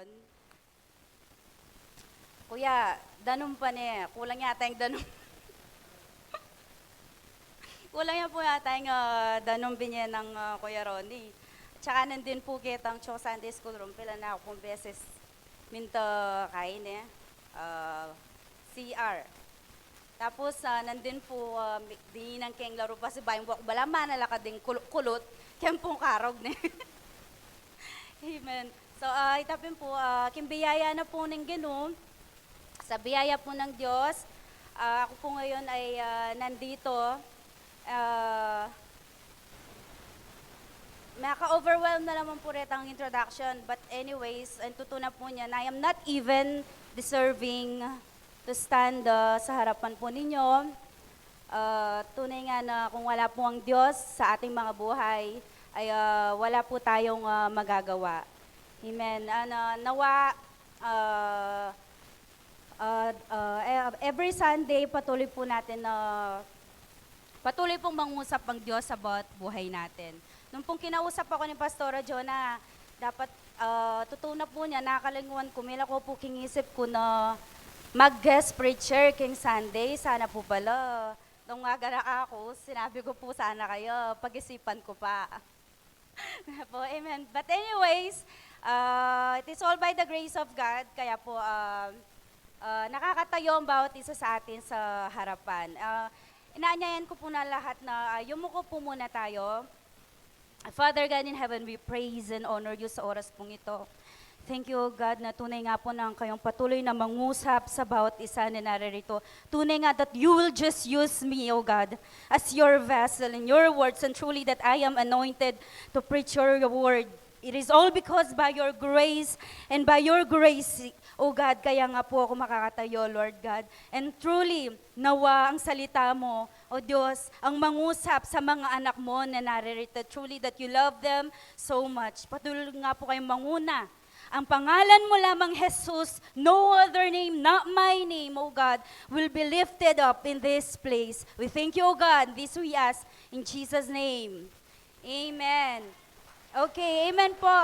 Ron. Kuya, danom pa niya. Kulang yata yung danom. Kulang yan po yata yung uh, danom binye ng ah, Kuya Ronnie. Tsaka nandun po kitang Cho Sunday School Room. Pila na ako kung beses minta kain eh. Ah, CR. Tapos ah, nandun po uh, di nang keng laro pa si Bayang Buwak. Bala manalaka ding kulot. kulot. Kaya pong karog ni. Amen. So, uh, itapin po, uh, kimbiyaya na po ng Ginoo. Sa biyaya po ng Diyos, ah, ako po ngayon ay ah, nandito. Uh, Maka-overwhelm na naman po rin ang introduction. But anyways, ang tutunan po niya na I am not even deserving to stand uh, sa harapan po ninyo. Uh, tunay nga na kung wala po ang Diyos sa ating mga buhay, ay uh, wala po tayong uh, magagawa. Amen. Ano, nawa, uh, uh, uh, every Sunday, patuloy po natin na patuloy pong mangusap ang Diyos about buhay natin. Nung pong kinausap ako ni Pastora Jonah, dapat uh, na po niya, nakalinguan ko, mila ko po kingisip ko na mag-guest preacher king Sunday. Sana po pala. Nung nga ako, sinabi ko po sana kayo, pag-isipan ko pa. po, amen. But anyways, uh, it is all by the grace of God. Kaya po, uh, uh, nakakatayo ang bawat isa sa atin sa harapan. Uh, inaanyayan ko po na lahat na uh, yumuko po muna tayo. Father God in heaven, we praise and honor you sa oras pong ito. Thank you, God, na tunay nga po ng kayong patuloy na mangusap sa bawat isa na naririto. Tunay nga that you will just use me, O God, as your vessel in your words, and truly that I am anointed to preach your word. It is all because by your grace and by your grace, O God, kaya nga po ako makakatayo, Lord God. And truly, nawa ang salita mo, O Diyos, ang mangusap sa mga anak mo na naririto. Truly that you love them so much. Patuloy nga po kayong manguna ang pangalan mo lamang Jesus, no other name, not my name, O God, will be lifted up in this place. We thank you, O God. This we ask in Jesus' name. Amen. Okay, amen po.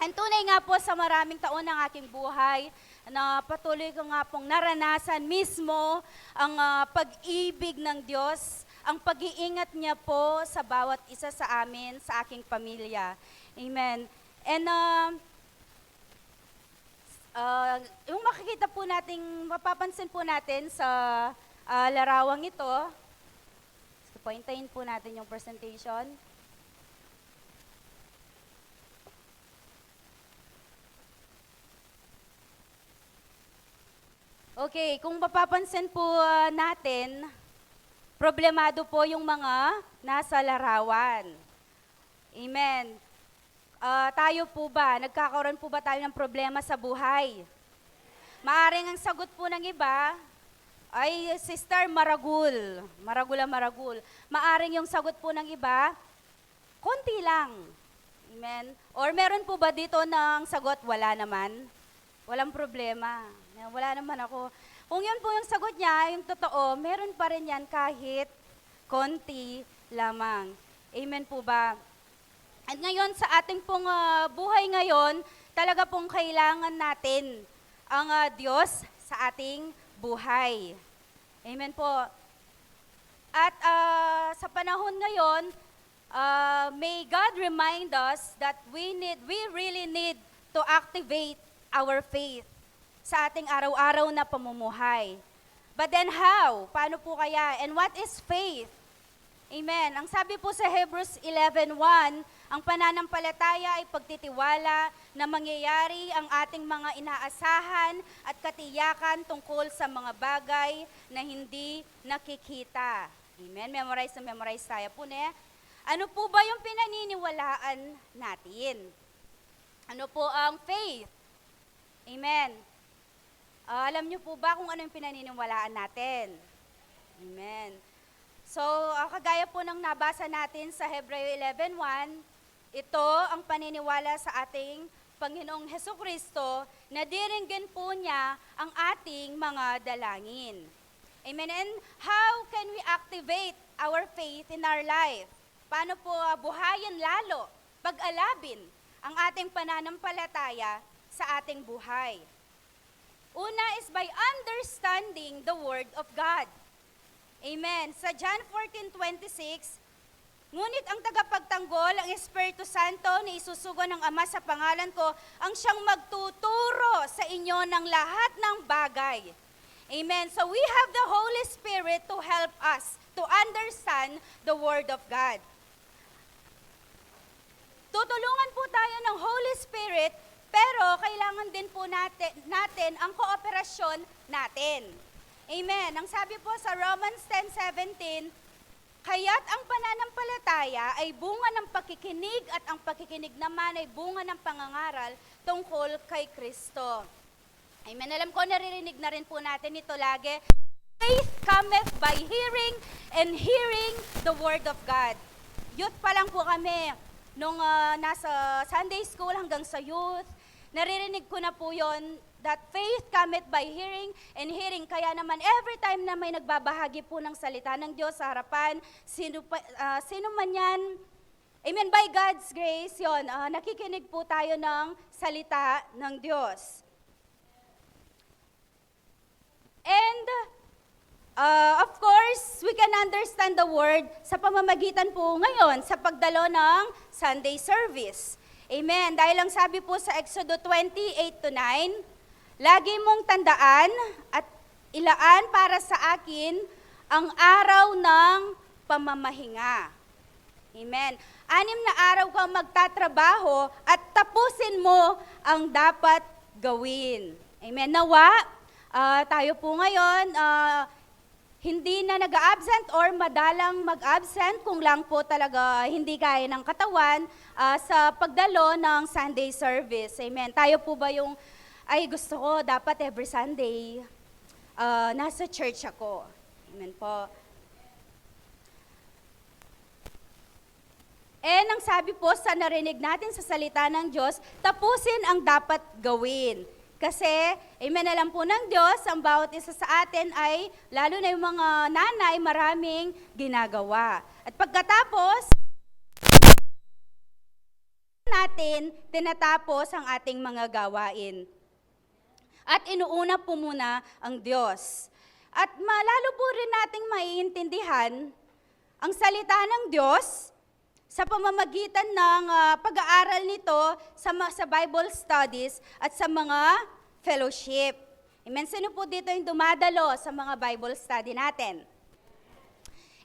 Ang tunay nga po sa maraming taon ng aking buhay, na patuloy ko nga pong naranasan mismo ang ah, pag-ibig ng Diyos, ang pag-iingat niya po sa bawat isa sa amin, sa aking pamilya. Amen. And uh, uh, yung makikita po nating, mapapansin po natin sa ah, larawang ito, pointayin po natin yung presentation. Okay, kung mapapansin po ah, natin, problemado po yung mga nasa larawan. Amen. Ah, tayo po ba, nagkakaroon po ba tayo ng problema sa buhay? Maaring ang sagot po ng iba ay Sister Maragul. Maragula Maragul. Maaring yung sagot po ng iba, konti lang. Amen. Or meron po ba dito ng sagot, wala naman? Walang problema. Wala naman ako. Kung yun po yung sagot niya, yung totoo, meron pa rin yan kahit konti lamang. Amen po ba? At ngayon, sa ating pong ah, buhay ngayon, talaga pong kailangan natin ang ah, Diyos sa ating buhay. Amen po. At ah, sa panahon ngayon, ah, may God remind us that we need, we really need to activate our faith sa ating araw-araw na pamumuhay. But then how? Paano po kaya? And what is faith? Amen. Ang sabi po sa Hebrews 11.1, ang pananampalataya ay pagtitiwala na mangyayari ang ating mga inaasahan at katiyakan tungkol sa mga bagay na hindi nakikita. Amen. Memorize na memorize tayo po ne. Ano po ba yung pinaniniwalaan natin? Ano po ang faith? Amen. Ah, alam niyo po ba kung ano yung pinaniniwalaan natin? Amen. So, ah, kagaya po ng nabasa natin sa Hebreo 11.1, ito ang paniniwala sa ating Panginoong Heso Kristo na diringgin po niya ang ating mga dalangin. Amen. And how can we activate our faith in our life? Paano po ah, buhayin lalo, pag-alabin ang ating pananampalataya sa ating buhay. Una is by understanding the Word of God. Amen. Sa John 14:26, Ngunit ang tagapagtanggol, ang Espiritu Santo na isusugo ng Ama sa pangalan ko, ang siyang magtuturo sa inyo ng lahat ng bagay. Amen. So we have the Holy Spirit to help us to understand the Word of God. Tutulungan po tayo ng Holy Spirit, pero kailangan din po natin, natin ang kooperasyon natin. Amen. Ang sabi po sa Romans 10:17, Kaya't ang pananampalataya ay bunga ng pakikinig at ang pakikinig naman ay bunga ng pangangaral tungkol kay Kristo. Amen. Alam ko, naririnig na rin po natin ito lagi. Faith cometh by hearing and hearing the word of God. Youth pa lang po kami. Nung ah, nasa Sunday school hanggang sa youth, naririnig ko na po yon that faith cometh by hearing and hearing. Kaya naman every time na may nagbabahagi po ng salita ng Diyos sa harapan, sino, pa, ah, sino man yan, Amen. By God's grace, yon, ah, nakikinig po tayo ng salita ng Diyos. And uh, of course, we can understand the word sa pamamagitan po ngayon sa pagdalo ng Sunday service. Amen. Dahil ang sabi po sa Exodo 28 to 9, lagi mong tandaan at ilaan para sa akin ang araw ng pamamahinga. Amen. Anim na araw kang magtatrabaho at tapusin mo ang dapat gawin. Amen. Nawa, ah, tayo po ngayon, ah, hindi na nag-absent or madalang mag-absent kung lang po talaga hindi kaya ng katawan ah, sa pagdalo ng Sunday service. Amen. Tayo po ba yung, ay gusto ko dapat every Sunday ah, nasa church ako. Amen po. And ang sabi po sa narinig natin sa salita ng Diyos, tapusin ang dapat gawin. Kasi, amen alam po ng Diyos, ang bawat isa sa atin ay, lalo na yung mga nanay, maraming ginagawa. At pagkatapos, natin, tinatapos ang ating mga gawain. At inuuna po muna ang Diyos. At malalo po rin nating maiintindihan ang salita ng Diyos sa pamamagitan ng ah, pag-aaral nito sa, sa Bible studies at sa mga fellowship. Amen. Sino po dito yung dumadalo sa mga Bible study natin?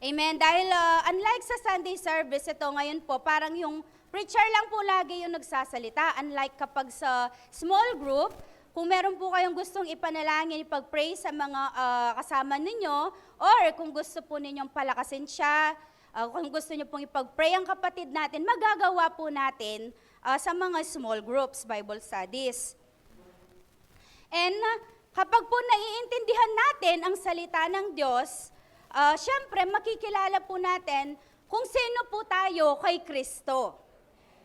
Amen. Dahil ah, unlike sa Sunday service, ito ngayon po, parang yung preacher lang po lagi yung nagsasalita. Unlike kapag sa small group, kung meron po kayong gustong ipanalangin, ipag-pray sa mga ah, kasama ninyo, or kung gusto po ninyong palakasin siya, ah, kung gusto niyo pong ipag-pray ang kapatid natin, magagawa po natin ah, sa mga small groups, Bible studies. And uh, kapag po naiintindihan natin ang salita ng Diyos, uh, syempre makikilala po natin kung sino po tayo kay Kristo.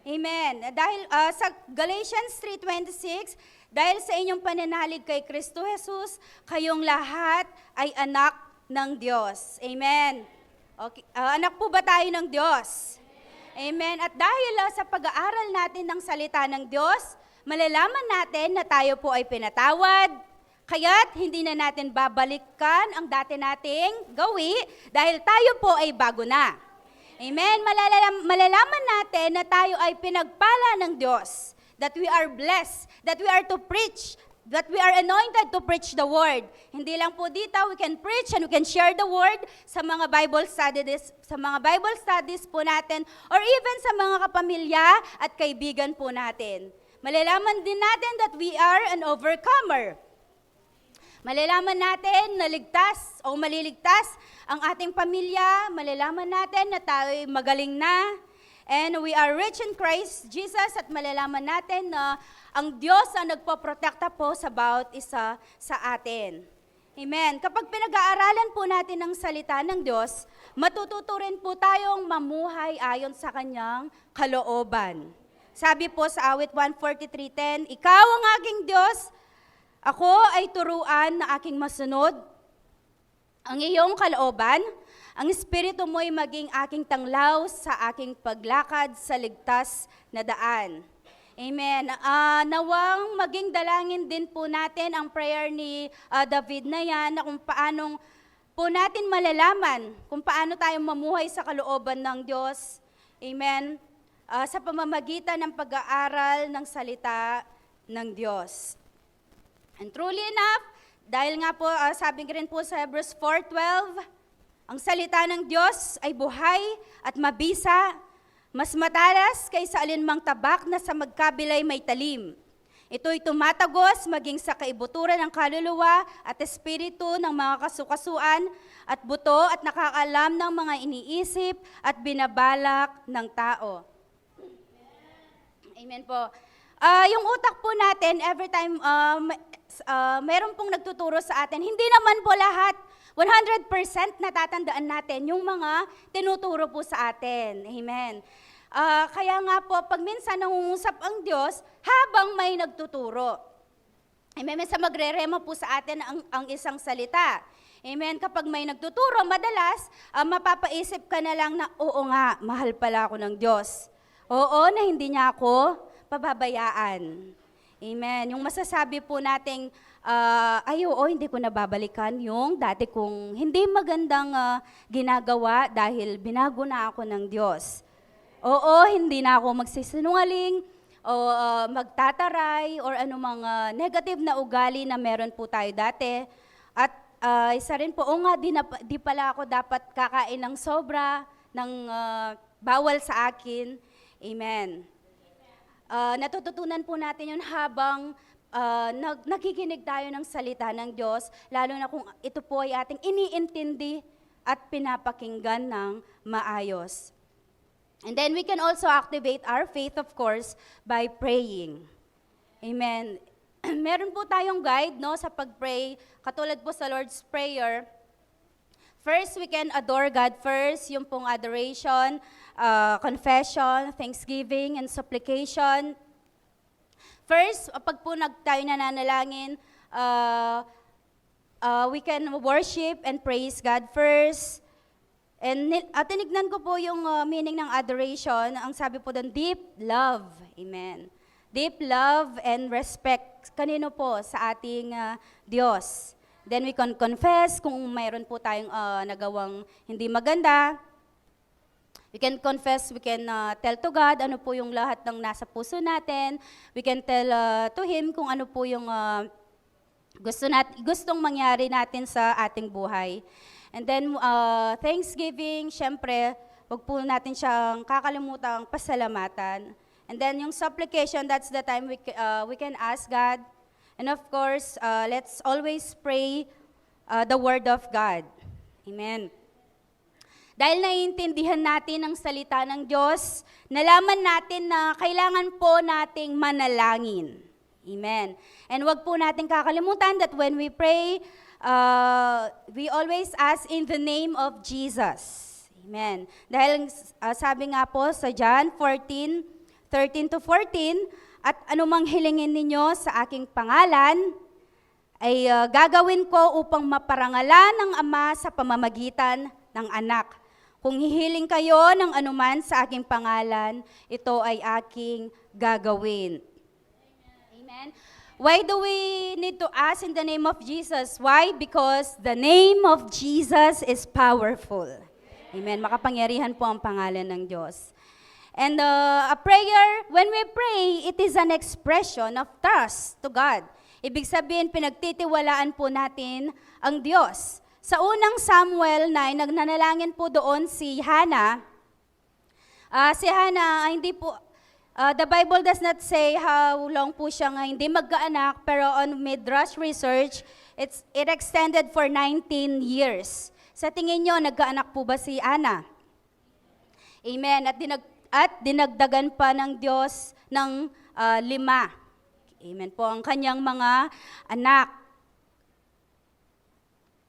Amen. Dahil uh, sa Galatians 3.26, dahil sa inyong pananalig kay Kristo Jesus, kayong lahat ay anak ng Diyos. Amen. Okay. uh, anak po ba tayo ng Diyos? Amen. At dahil uh, sa pag-aaral natin ng salita ng Diyos, malalaman natin na tayo po ay pinatawad, kaya't hindi na natin babalikan ang dati nating gawi dahil tayo po ay bago na. Amen. Malalam, malalaman natin na tayo ay pinagpala ng Diyos, that we are blessed, that we are to preach, that we are anointed to preach the word. Hindi lang po dito, we can preach and we can share the word sa mga Bible studies, sa mga Bible studies po natin, or even sa mga kapamilya at kaibigan po natin. Malalaman din natin that we are an overcomer. Malalaman natin na ligtas o maliligtas ang ating pamilya. Malalaman natin na tayo magaling na. And we are rich in Christ Jesus at malalaman natin na ang Diyos ang nagpoprotekta po sa bawat isa sa atin. Amen. Kapag pinag-aaralan po natin ang salita ng Diyos, matututo rin po tayong mamuhay ayon sa kanyang kalooban. Sabi po sa awit 143.10, Ikaw ang aking Diyos, ako ay turuan na aking masunod. Ang iyong kalooban, ang espiritu mo ay maging aking tanglaw sa aking paglakad sa ligtas na daan. Amen. Ah, nawang maging dalangin din po natin ang prayer ni ah, David na yan na kung paanong po natin malalaman kung paano tayo mamuhay sa kalooban ng Diyos. Amen. Ah, sa pamamagitan ng pag-aaral ng salita ng Diyos. And truly enough, dahil nga po, ah, sabi rin po sa Hebrews 4.12, ang salita ng Diyos ay buhay at mabisa, mas matalas kaysa alinmang tabak na sa magkabilay may talim. Ito'y tumatagos maging sa kaibuturan ng kaluluwa at espiritu ng mga kasukasuan at buto at nakakalam ng mga iniisip at binabalak ng tao. Amen po. Ah, yung utak po natin, every time um, uh, meron pong nagtuturo sa atin, hindi naman po lahat 100% natatandaan natin yung mga tinuturo po sa atin. Amen. Ah, kaya nga po, pag minsan nangungusap ang Diyos, habang may nagtuturo. Amen. Minsan magre-rema po sa atin ang, ang isang salita. Amen. Kapag may nagtuturo, madalas, ah, mapapaisip ka na lang na, oo nga, mahal pala ako ng Diyos. Oo, na hindi niya ako pababayaan. Amen. Yung masasabi po nating, ah, ay oo, hindi ko nababalikan yung dati kong hindi magandang ah, ginagawa dahil binago na ako ng Diyos. Oo, hindi na ako magsisinungaling o ah, magtataray or anumang ah, negative na ugali na meron po tayo dati. At ah, isa rin po, o nga, di, na, di pala ako dapat kakain ng sobra, ng ah, bawal sa akin. Amen. Ah, natututunan po natin yun habang ah, nag, nakikinig tayo ng salita ng Diyos, lalo na kung ito po ay ating iniintindi at pinapakinggan ng maayos. And then we can also activate our faith, of course, by praying. Amen. Meron po tayong guide no, sa pag-pray, katulad po sa Lord's Prayer. First, we can adore God first, yung pong adoration, uh, confession, thanksgiving, and supplication. First, pag po nag tayo nananalangin, uh, uh, we can worship and praise God first. And at tinignan ko po yung uh, meaning ng adoration. Ang sabi po doon, deep love. Amen. Deep love and respect. Kanino po? Sa ating uh, Diyos. Then we can confess kung mayroon po tayong uh, nagawang hindi maganda. We can confess, we can uh, tell to God ano po yung lahat ng nasa puso natin. We can tell uh, to Him kung ano po yung uh, gusto nat gustong mangyari natin sa ating buhay. And then, uh, Thanksgiving, syempre, wag po natin siyang kakalimutang pasalamatan. And then yung supplication, that's the time we, uh, we can ask God. And of course, uh, let's always pray uh, the Word of God. Amen. Dahil naiintindihan natin ang salita ng Diyos, nalaman natin na kailangan po nating manalangin. Amen. And wag po natin kakalimutan that when we pray, uh, we always ask in the name of Jesus. Amen. Dahil uh, sabi nga po sa John 14, 13 to 14, at anumang hilingin ninyo sa aking pangalan, ay uh, gagawin ko upang maparangalan ng Ama sa pamamagitan ng anak. Kung hihiling kayo ng anuman sa aking pangalan, ito ay aking gagawin. Amen. Why do we need to ask in the name of Jesus? Why? Because the name of Jesus is powerful. Amen. Makapangyarihan po ang pangalan ng Diyos. And uh, a prayer, when we pray, it is an expression of trust to God. Ibig sabihin, pinagtitiwalaan po natin ang Diyos. Sa unang Samuel 9, nagnanalangin po doon si Hannah. Ah, si Hannah, ah, hindi po, ah, the Bible does not say how long po siya nga hindi magkaanak, pero on Midrash research, it's, it extended for 19 years. Sa tingin nyo, nagkaanak po ba si Ana? Amen. At, dinag, at dinagdagan pa ng Diyos ng ah, lima. Amen po ang kanyang mga anak.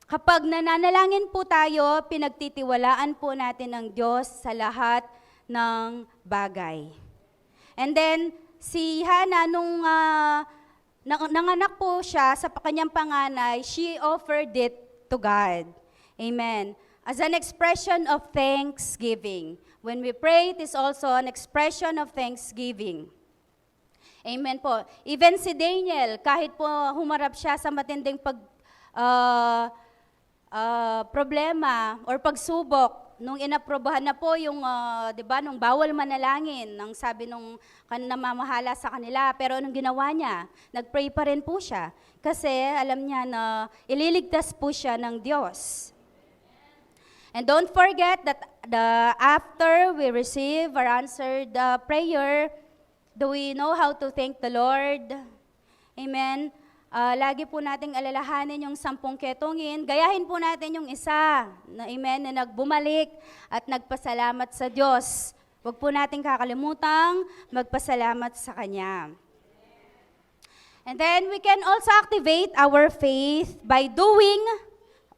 Kapag nananalangin po tayo, pinagtitiwalaan po natin ng Diyos sa lahat ng bagay. And then, si Hannah, nung nang- nanganak po siya sa kanyang panganay, she offered it to God. Amen. As an expression of thanksgiving. When we pray, it is also an expression of thanksgiving. Amen po. Even si Daniel, kahit po humarap siya sa matinding pag, ah, ah, problema or pagsubok, nung inaprobahan na po yung, ah, di ba, nung bawal manalangin, nang sabi nung kan namamahala sa kanila, pero anong ginawa niya? Nagpray pa rin po siya. Kasi alam niya na ililigtas po siya ng Diyos. And don't forget that the after we receive our answered uh, prayer, do we know how to thank the Lord? Amen. Ah, lagi po nating alalahanin yung sampung ketongin. Gayahin po natin yung isa, na, amen, na nagbumalik at nagpasalamat sa Diyos. Huwag po nating kakalimutang magpasalamat sa Kanya. And then we can also activate our faith by doing,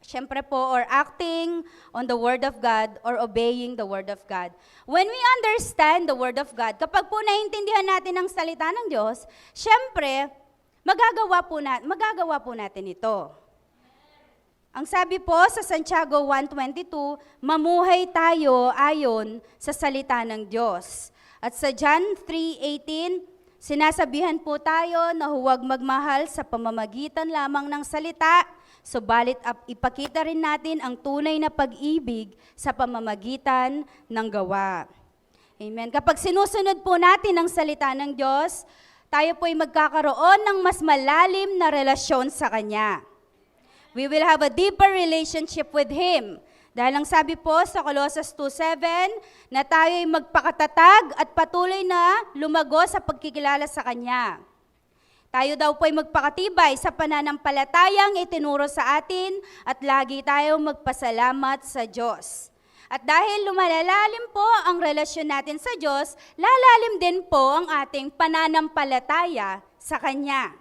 syempre po, or acting on the Word of God or obeying the Word of God. When we understand the Word of God, kapag po naintindihan natin ang salita ng Diyos, syempre, magagawa po, na, magagawa po natin ito. Ang sabi po sa Santiago 1.22, mamuhay tayo ayon sa salita ng Diyos. At sa John 3.18, sinasabihan po tayo na huwag magmahal sa pamamagitan lamang ng salita, subalit ipakita rin natin ang tunay na pag-ibig sa pamamagitan ng gawa. Amen. Kapag sinusunod po natin ang salita ng Diyos, tayo po ay magkakaroon ng mas malalim na relasyon sa Kanya. We will have a deeper relationship with Him. Dahil ang sabi po sa Colossus 2.7, na tayo ay magpakatatag at patuloy na lumago sa pagkikilala sa Kanya. Tayo daw po ay magpakatibay sa pananampalatayang itinuro sa atin at lagi tayong magpasalamat sa Diyos. At dahil lumalalalim po ang relasyon natin sa Diyos, lalalim din po ang ating pananampalataya sa Kanya.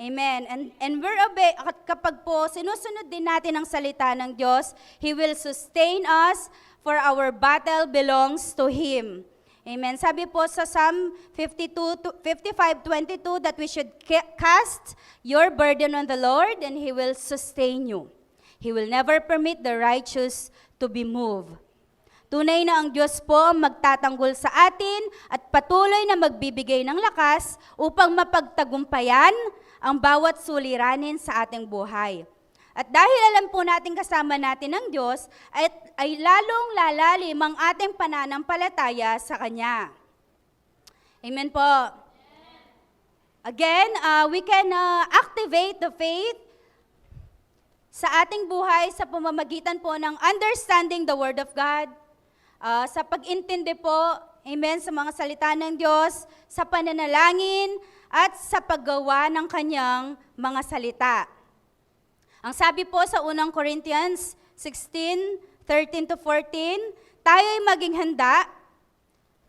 Amen. And, and we're obey, kapag po sinusunod din natin ang salita ng Diyos, He will sustain us for our battle belongs to Him. Amen. Sabi po sa Psalm 52, to- 55, 22 that we should ca- cast your burden on the Lord and He will sustain you. He will never permit the righteous to be moved. Tunay na ang Diyos po ang magtatanggol sa atin at patuloy na magbibigay ng lakas upang mapagtagumpayan ang bawat suliranin sa ating buhay. At dahil alam po natin kasama natin ang Diyos, ay, ay lalong lalalim ang ating pananampalataya sa Kanya. Amen po. Again, uh, we can uh, activate the faith sa ating buhay sa pamamagitan po ng understanding the Word of God, ah, sa pag-intindi po, amen, sa mga salita ng Diyos, sa pananalangin, at sa paggawa ng kanyang mga salita. Ang sabi po sa unang Corinthians 16, 13 to 14, tayo ay maging handa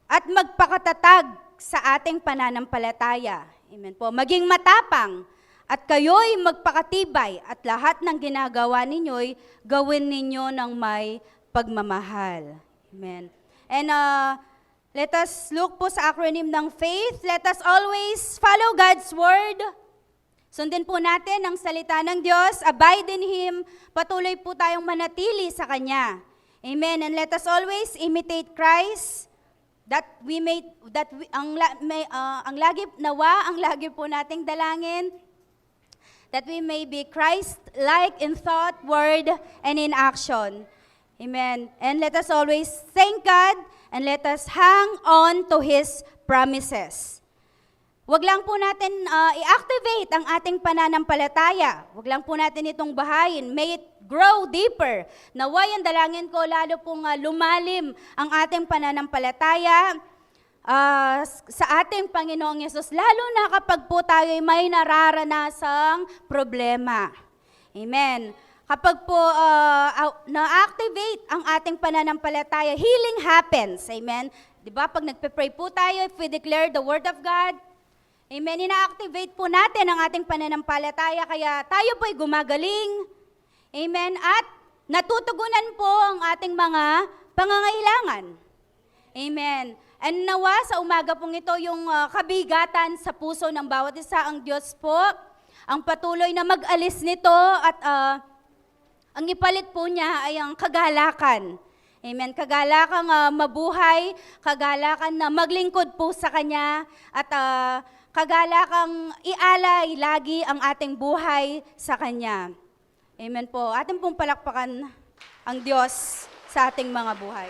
at magpakatatag sa ating pananampalataya. Amen po. Maging matapang at kayo'y magpakatibay at lahat ng ginagawa ninyo'y gawin ninyo ng may pagmamahal. Amen. And uh, let us look po sa acronym ng faith. Let us always follow God's word. Sundin po natin ang salita ng Diyos, abide in Him, patuloy po tayong manatili sa Kanya. Amen. And let us always imitate Christ, that we may, that we, ang, may, ah, ang lagi, nawa, ang lagi po nating dalangin, that we may be Christ-like in thought, word, and in action. Amen. And let us always thank God and let us hang on to His promises. Huwag lang po natin ah, i-activate ang ating pananampalataya. Huwag lang po natin itong bahayin. May it grow deeper. Naway ang dalangin ko lalo pong ah, lumalim ang ating pananampalataya s- sa ating Panginoong Yesus. Lalo na kapag po tayo ay may nararanasang problema. Amen. Kapag po au- na-activate ang ating pananampalataya, healing happens. Amen. 'Di ba? Pag nagpe-pray po tayo, if we declare the word of God, Amen. Ina-activate po natin ang ating pananampalataya kaya tayo po'y gumagaling. Amen. At natutugunan po ang ating mga pangangailangan. Amen. And nawa sa umaga pong ito yung ah, kabigatan sa puso ng bawat isa ang Diyos po ang patuloy na mag-alis nito at ah, ang ipalit po niya ay ang kagalakan. Amen. Kagalakan uh, mabuhay, kagalakan na maglingkod po sa Kanya, at ah, kagalakang ialay lagi ang ating buhay sa Kanya. Amen po. Ating pong palakpakan ang Diyos sa ating mga buhay.